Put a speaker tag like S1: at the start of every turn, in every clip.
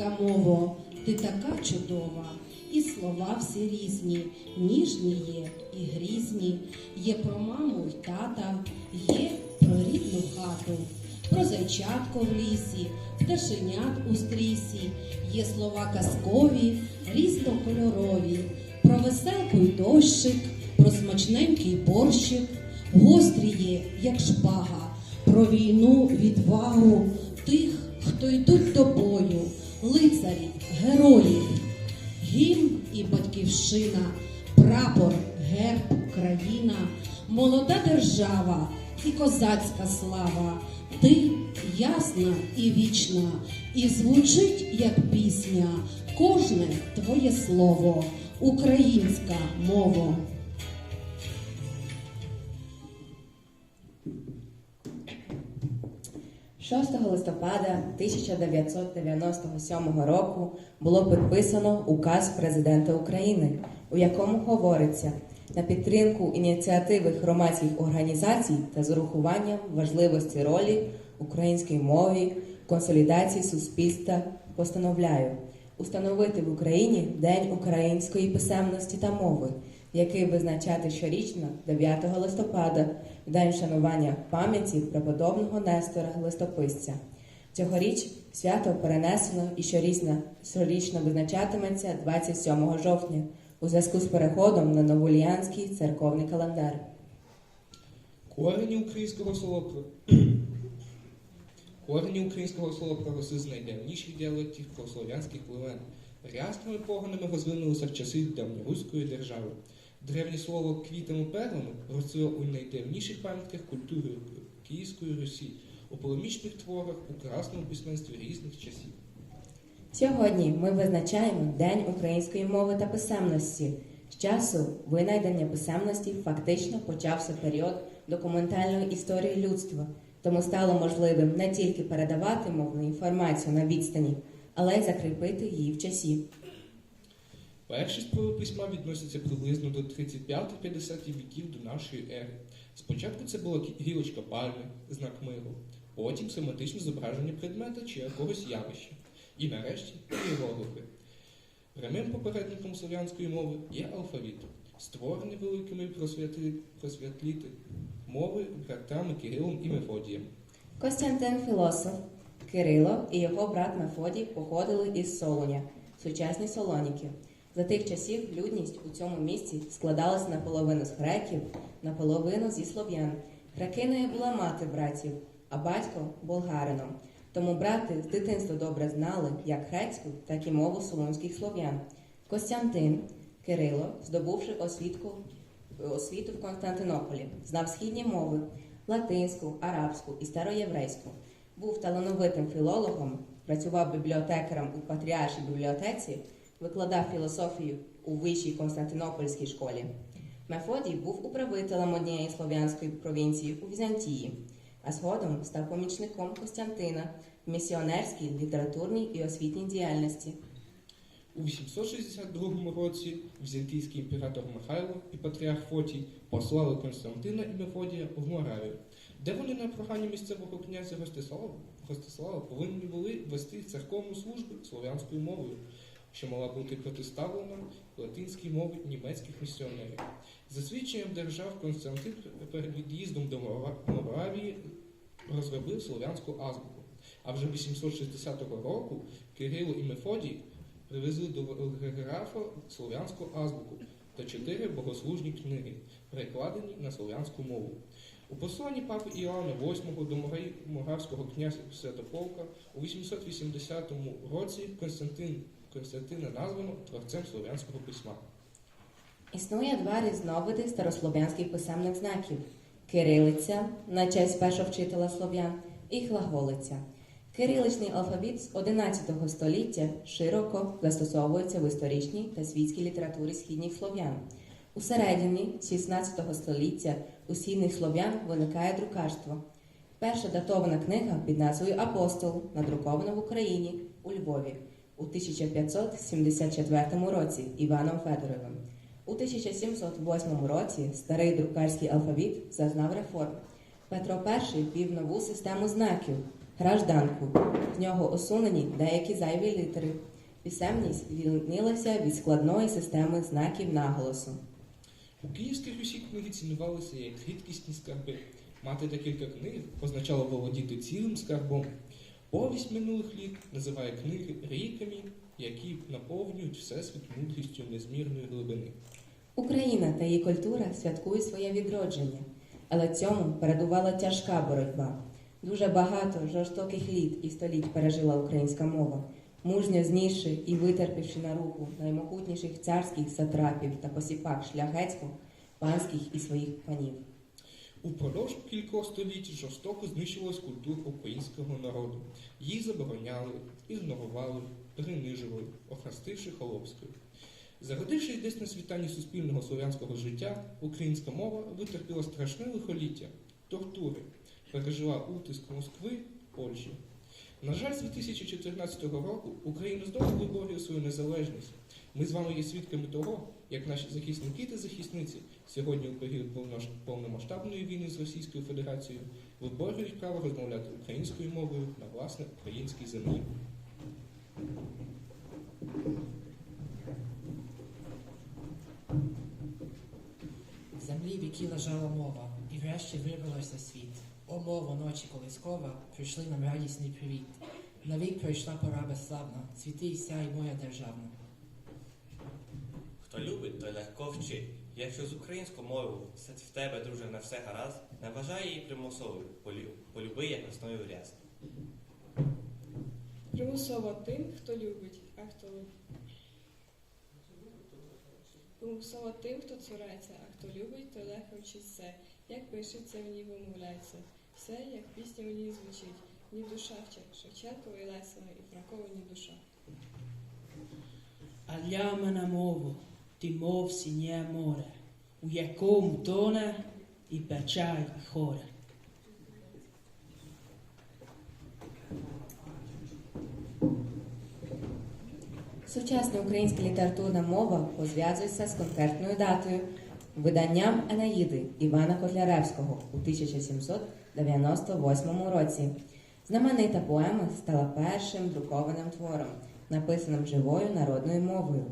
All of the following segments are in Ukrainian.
S1: Українська мова, ти така чудова, і слова всі різні, ніжні є і грізні. Є про маму й тата, є про рідну хату, про зайчатко в лісі, пташенят у стрісі, є слова казкові, різнокольорові, про веселку й дощик, про смачненький борщик, гострі є, як шпага, про війну, відвагу тих, хто йдуть до бою, лицарів, героїв, гімн і батьківщина, прапор, герб, країна, молода держава і козацька слава. Ти ясна і вічна, і звучить як пісня, кожне твоє слово, українська мова.
S2: – 6 листопада 1997 року було підписано указ президента України, у якому говориться на підтримку ініціативи громадських організацій та з урахуванням важливості ролі української мови, консолідації суспільства постановляю. Установити в Україні День української писемності та мови, який визначати щорічно 9 листопада, в день вшанування пам'яті преподобного Нестора Листописця. Цьогоріч свято перенесено і щорічно, щорічно визначатиметься 27 жовтня у зв'язку з переходом на новоліанський церковний календар.
S3: Корені українського слова про корені українського слова проголоси з найдавніших діалектів прослов'янських племен. Рясними погонами розвинулися в часи давньоруської держави. Древнє слово квітами перлами росло у найдавніших пам'ятках культури Київської Русі, у полемічних творах, у красному письменстві різних часів.
S2: Сьогодні ми визначаємо День української мови та писемності. З часу винайдення писемності фактично почався період документальної історії людства, тому стало можливим не тільки передавати мовну інформацію на відстані, але й закріпити її в часі.
S3: Перші спроби письма відносяться приблизно до 35-50 віків до нашої ери. Спочатку це була гілочка пальми, знак миру, потім семантичне зображення предмета чи якогось явища. І нарешті іероглифи. Прямим попередником слов'янської мови є алфавіт, створений великими просвяти... просвітліти мови братами Кирилом і Мефодієм.
S2: Костянтин Філософ, Кирило і його брат Мефодій походили із Солоня, сучасні Солоніки. За тих часів людність у цьому місті складалася наполовину з греків, наполовину зі слов'ян. Грекиною була мати братів, а батько болгарином. Тому брати з дитинства добре знали як грецьку, так і мову солонських слов'ян. Костянтин Кирило, здобувши освітку, освіту в Константинополі, знав східні мови латинську, арабську і староєврейську. Був талановитим філологом, працював бібліотекарем у Патріаршій бібліотеці, викладав філософію у вищій Константинопольській школі. Мефодій був управителем однієї слов'янської провінції у Візантії, а згодом став помічником Костянтина в місіонерській, літературній і освітній діяльності.
S3: У 862 році візантійський імператор Михайло і патріарх Фотій послали Константина і Мефодія в Моравію, де вони на прохання місцевого князя Ростислава, Ростислава повинні були вести церковну службу слов'янською мовою, що мала бути протиставлена латинській мові німецьких місіонерів. За свідченням держав Константин перед від'їздом до Мора- Моравії розробив слов'янську азбуку. А вже 860 року Кирило і Мефодій привезли до графа слов'янську азбуку та чотири богослужні книги, перекладені на слов'янську мову. У посланні папи Іоанна VIII до Моравського князя Святополка у 880 році Константин, Константина названо творцем слов'янського письма.
S2: Існує два різновиди старослов'янських писемних знаків: кирилиця на честь першого вчителя слов'ян і глаголиця. Кириличний алфавіт з 11 століття широко застосовується в історичній та світській літературі східніх слов'ян. У середині 16 століття у східних слов'ян виникає друкарство. Перша датована книга під назвою Апостол, надрукована в Україні у Львові у 1574 році Іваном Федоровим. У 1708 році старий друкарський алфавіт зазнав реформ. Петро І ввів нову систему знаків гражданку. В нього усунені деякі зайві літери. Писемність звільнилася від складної системи знаків наголосу.
S3: У Київській Русі книги цінувалися як рідкісні скарби. Мати декілька книг означало володіти цілим скарбом. Повість минулих літ називає книги ріками, які наповнюють всесвіт мудрістю незмірної глибини.
S2: Україна та її культура святкують своє відродження, але цьому передувала тяжка боротьба. Дуже багато жорстоких літ і століть пережила українська мова, мужньо знісши і витерпівши на руку наймогутніших царських сатрапів та посіпак шляхетського, панських і своїх панів.
S3: Упродовж кількох століть жорстоко знищувалась культура українського народу. Її забороняли, ігнорували, принижували, охрестивши холопською. Зародившись десь на світанні суспільного слов'янського життя, українська мова витерпіла страшне лихоліття, тортури, пережила утиск Москви, Польщі. На жаль, з 2014 року Україна знову виборює свою незалежність. Ми з вами є свідками того, як наші захисники та захисниці сьогодні у період повномасштабної війни з Російською Федерацією виборюють право розмовляти українською мовою на власне українській землі.
S4: В землі віки лежала мова, і врешті вирвалася світ. О, мово, ночі колискова, прийшли нам радісний привіт. Навік прийшла пора безславна, цвіти і сяй моя державна.
S5: Вчить. Якщо з українською мовою все в тебе, друже, на все гаразд, не вважай її примусовою, полю- полюби як весною ряст.
S6: Примусово тим, хто любить, а хто Примусово тим, хто цурається, а хто любить, то легко вчить все. Як пишеться, в ній вимовляється. Все, як пісня в ній звучить. Ні душа Шевченкова і Лесова, і Франкова ні душа.
S7: All'amana movo, ti mov signe amore, u якому тоне і печаль і хоре.
S2: Сучасна українська літературна мова пов'язується з конкретною датою виданням Енаїди Івана Котляревського у 1798 році. Знаменита поема стала першим друкованим твором, написаним живою народною мовою.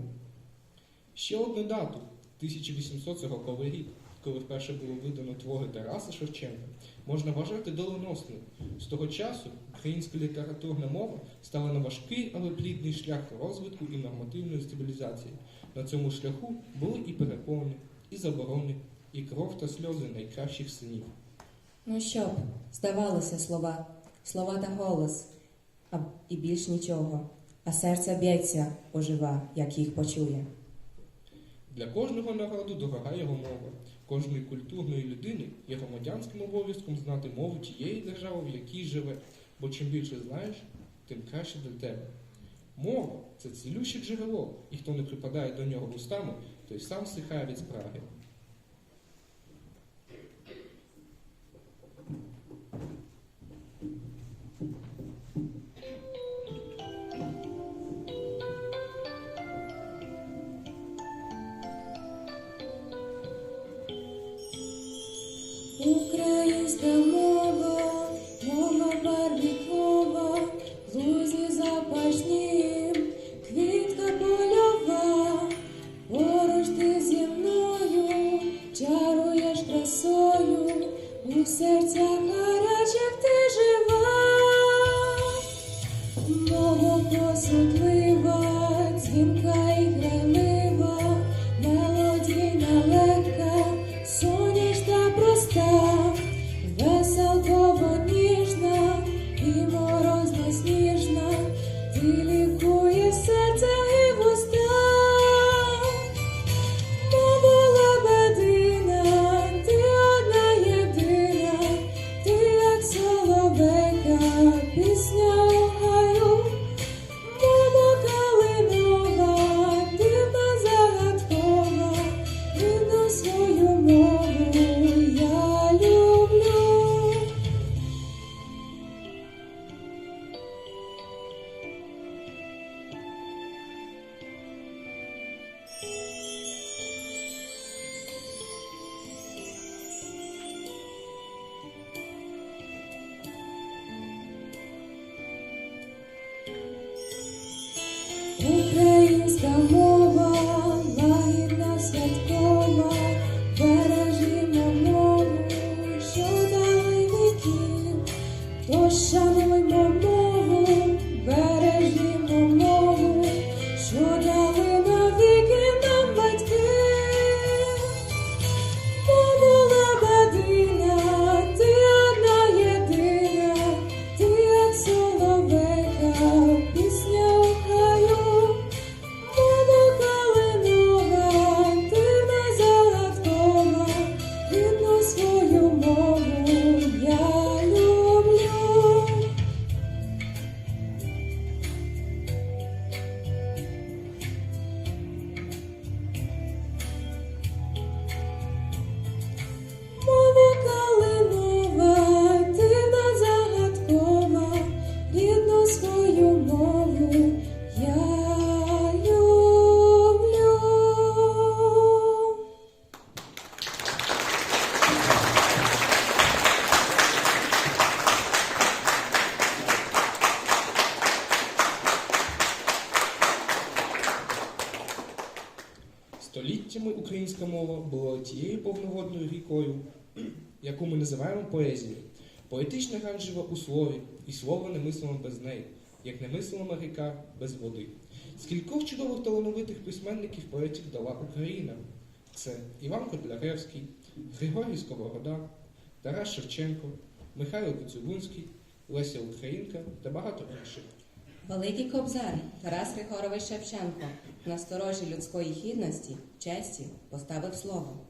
S3: Ще одну дату 1840 рік, коли вперше було видано твори Тараса Шевченка, можна вважати доленосним. З того часу українська літературна мова стала на важкий, але плідний шлях розвитку і нормативної стабілізації. На цьому шляху були і перепони, і заборони, і кров та сльози найкращих синів.
S2: Ну що б, здавалося слова, слова та голос, а і більш нічого. А серце б'ється, ожива, як їх почує.
S3: Для кожного народу дорога його мова. Кожної культурної людини є громадянським обов'язком знати мову тієї держави, в якій живе, бо чим більше знаєш, тим краще для тебе. Мова це цілюще джерело, і хто не припадає до нього вустами, той сам сихає від спраги. 你哭 estão яку ми називаємо поезією. Поетична грань жива у слові, і слово немислимо без неї, як немислима ріка без води. Скількох чудових талановитих письменників поетів дала Україна. Це Іван Котляревський, Григорій Сковорода, Тарас Шевченко, Михайло Коцюбунський, Леся Українка та багато інших.
S2: Великий кобзар Тарас Григорович Шевченко на сторожі людської гідності, честі поставив слово.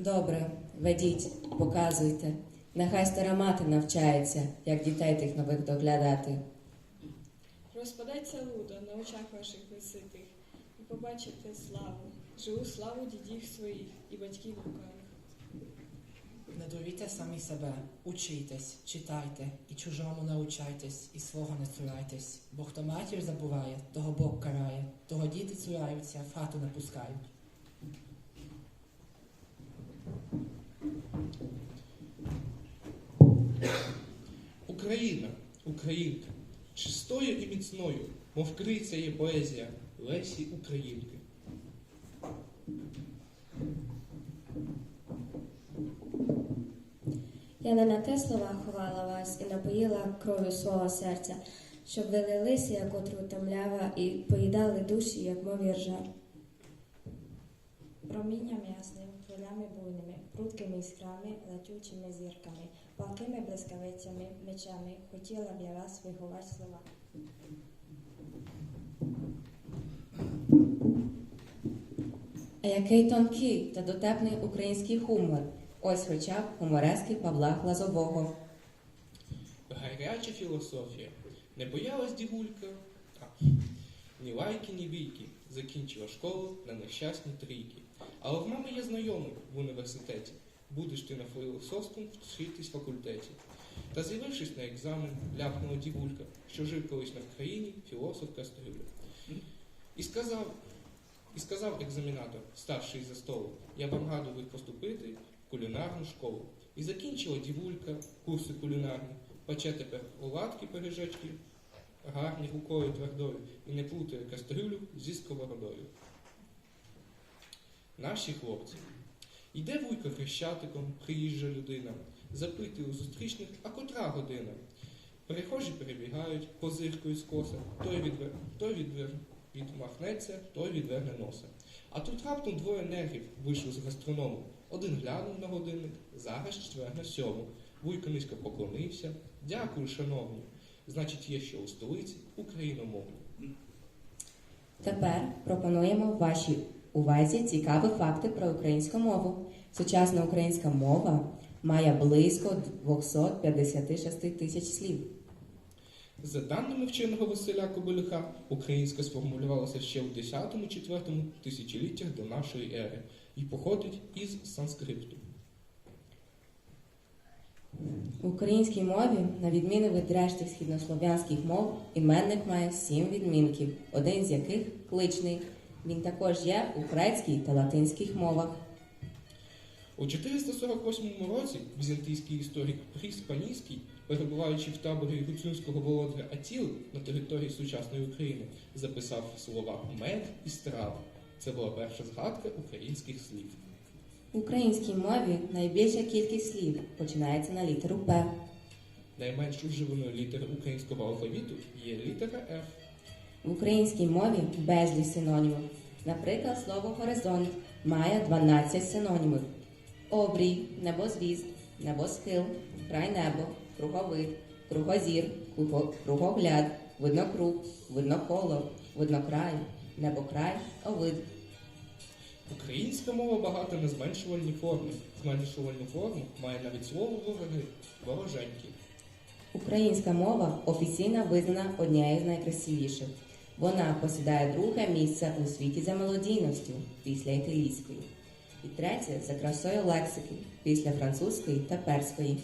S2: Добре, ведіть, показуйте. Нехай стара мати навчається, як дітей тих нових доглядати.
S6: Розпадеться лудо на очах ваших виситих, і побачите славу, живу славу дідів своїх і батьків лукавих.
S4: Не дуріте самі себе, учітесь, читайте, і чужому научайтесь, і свого не цурайтесь. Бо хто матір забуває, того Бог карає, того діти цураються, в хату не пускають.
S3: Україна, Українка, чистою і міцною, мов криця є поезія Лесі Українки.
S8: Я не на те слова ховала вас і напоїла кров'ю свого серця, щоб ви лилися, як отру темлява, і поїдали душі, як мові ржа. Промінням ясним, хвилями буйними, прудкими іскрами, летючими зірками, палкими блискавицями, мечами, хотіла б я вас виховати слова.
S2: А який тонкий та дотепний український хумор. Ось хоча б гуморески Павла Глазового.
S3: Гаряча філософія. Не боялась дівулька, а, ні лайки, ні бійки. Закінчила школу на нещасні трійки. Але в мами є знайомий в університеті. Будеш ти на філософському вчитись факультеті. Та з'явившись на екзамен, ляпнула дівулька, що жив колись на Вкраїні філософ Кастрюля. І сказав, і сказав екзаменатор, старший за столу, я вам радив поступити в кулінарну школу. І закінчила дівулька курси кулінарні, пече тепер оладки пиріжечки, гарні рукою твердою, і не плутає кастрюлю зі сковородою. Наші хлопці. Йде вуйка хрещатиком, приїжджа людина, запитує у зустрічних, а котра година. Перехожі перебігають, позиркою з коса, той, відвер... той відвер... відмахнеться, той відверне носа. А тут раптом двоє нервів вийшли з гастроному. Один глянув на годинник, зараз четвер на сьому. Вуйко низько поклонився. Дякую, шановні. Значить, є ще у столиці україномовні.
S2: Тепер пропонуємо вашій увазі цікаві факти про українську мову. Сучасна українська мова має близько 256 тисяч слів.
S3: За даними вченого Василя Кобилюка, українська сформулювалася ще в 10-4 тисячоліттях до нашої ери і походить із санскрипту.
S2: В українській мові, на відміну від решти східнослов'янських мов, іменник має сім відмінків, один з яких кличний. Він також є у грецькій та латинських мовах.
S3: У 448 році візантійський історик Панійський, перебуваючи в таборі гуцульського володаря Атіли на території сучасної України, записав слова мед і страва. Це була перша згадка українських слів.
S2: В українській мові найбільша кількість слів починається на літеру П.
S3: Найменш уживаною літерою українського алфавіту є літера F.
S2: В українській мові безліч синонімів. Наприклад, слово горизонт має 12 синонімів: обрій, небозвіст, небосхил, край небо, круговид, кругозір, кругогляд, виднокруг, видноколо, виднокрай, небокрай, овид.
S3: Українська мова багата на зменшувальні форми. Зменшувальну форму має навіть слово вороги, вороженьки.
S2: Українська мова офіційно визнана однією з найкрасивіших. Вона посідає друге місце у світі за мелодійністю після італійської, і третє за красою лексики після французької та перської.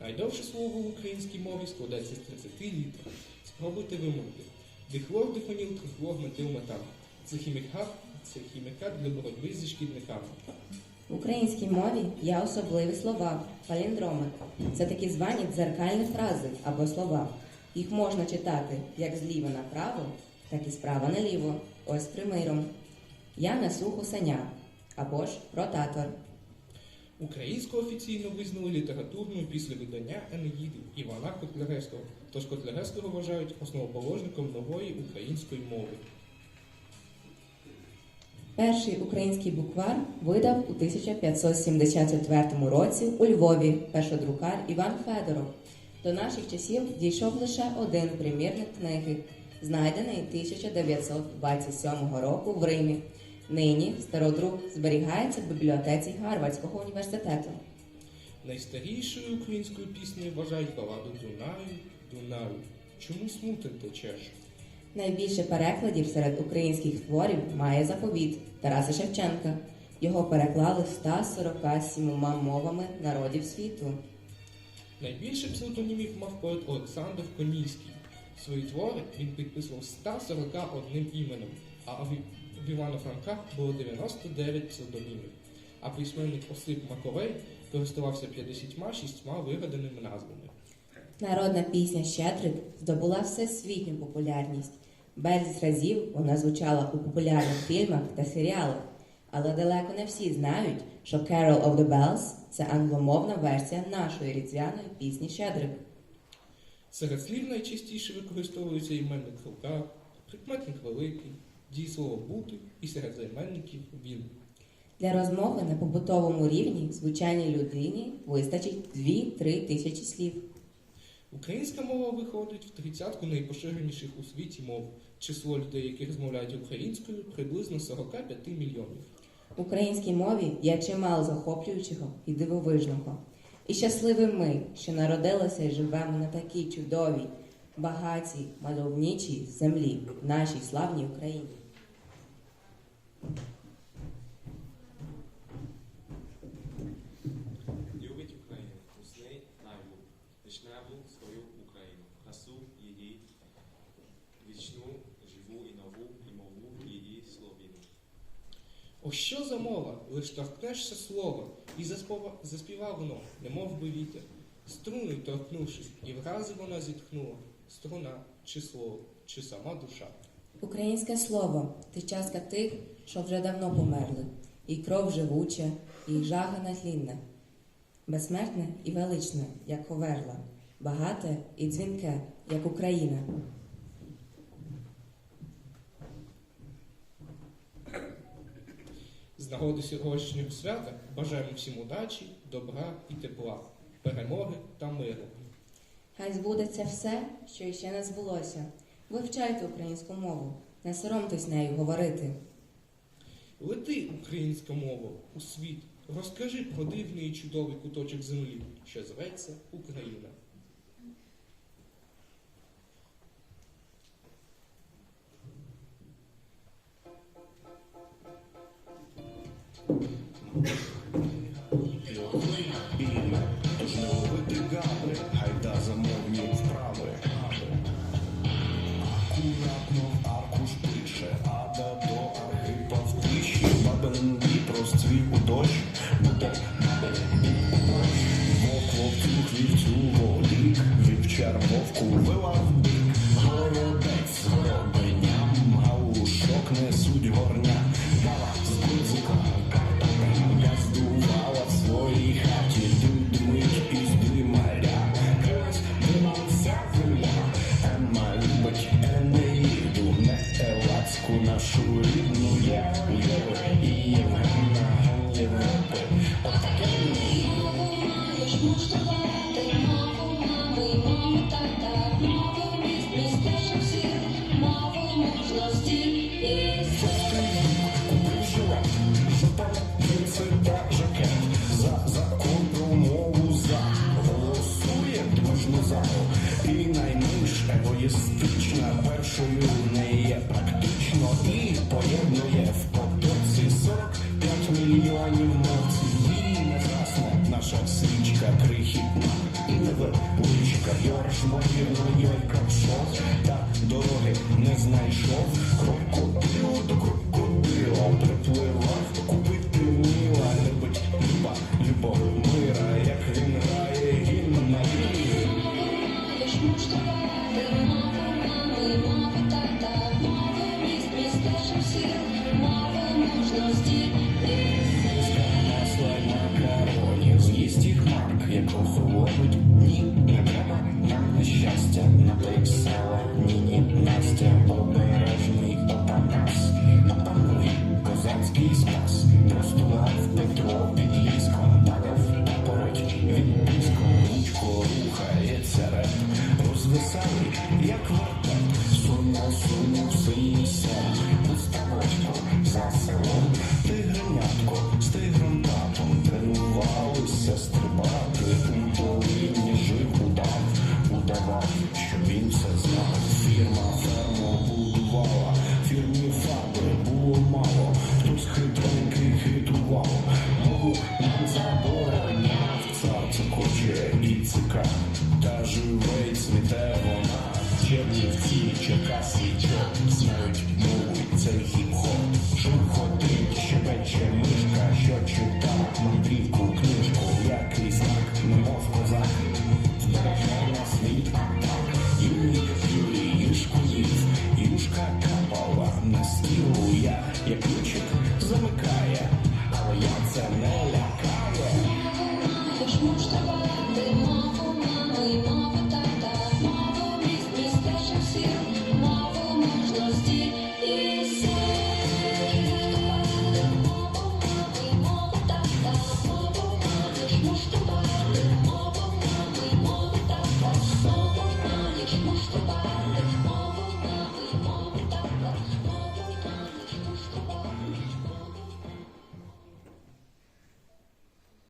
S3: Найдовше слово в українській мові складається з 30 літер. Спробуйте вимовити. Дихлор, дифоніл, трихлор, метил, метан. Це хімікат, це хімікат для боротьби зі шкідниками.
S2: В українській мові є особливі слова, паліндроми. Це такі звані дзеркальні фрази або слова. Їх можна читати як зліва направо, так і справа наліво. Ось примиром. Я несу гусеня або ж ротатор.
S3: Українську офіційно визнали літературною після видання Енеїди Івана Котляревського, тож Котляревського вважають основоположником нової української мови.
S2: Перший український буквар видав у 1574 році у Львові першодрукар Іван Федоров. До наших часів дійшов лише один примірник книги, знайдений 1927 року в Римі. Нині стародрук зберігається в бібліотеці Гарвардського університету.
S3: Найстарішою українською піснею вважають баладу Дунаю, Дунаю. Чому смутен течеш?
S2: Найбільше перекладів серед українських творів має заповіт Тараса Шевченка. Його переклали 147 мовами народів світу.
S3: Найбільше псевдонімів мав поет Олександр Конійський. Свої твори він підписував 141 іменем, а в Франка було 99 псевдонімів. А письменник Осип Маковей користувався 56 вигаданими назвами.
S2: Народна пісня Щедрик здобула всесвітню популярність. Безліч разів вона звучала у популярних фільмах та серіалах, але далеко не всі знають, що Carol of the Bells це англомовна версія нашої різдвяної пісні Щедрик.
S3: Серед слів найчастіше використовується іменник рука, прикметник великий, дієслово бути і серед займенників він.
S2: Для розмови на побутовому рівні звучаній людині вистачить 2-3 тисячі слів.
S3: Українська мова виходить в тридцятку найпоширеніших у світі мов. Число людей, які розмовляють українською, приблизно 45 мільйонів.
S2: Українській мові є чимало захоплюючого і дивовижного. І щасливі ми, що народилися і живемо на такій чудовій, багатій, мальовничій землі, нашій славній Україні.
S9: Любить Україну, усни наяву, вишневу свою Україну, красу її, вічну, живу і нову, і мову її словіну.
S3: О що за торкнешся слова, і заспівав воно, немов би вітер. Струною торкнувшись, і врази вона зітхнула. Струна, чи слово, чи сама душа.
S2: Українське слово це частка тих, що вже давно померли, і кров живуча, і жага натлінна. Безсмертне і величне, як Ховерла, багате і дзвінке, як Україна.
S3: З нагоди сьогоднішнього свята бажаємо всім удачі, добра і тепла, перемоги та миру.
S2: Хай збудеться все, що іще не збулося. Вивчайте українську мову, не соромтесь нею говорити.
S3: Лети, українська мова, у світ, розкажи про дивний і чудовий куточок землі, що зветься Україна.
S10: Яриш мої луньой капшов, та дороги не знайшов. Крокодил до крокодила приплива, купити.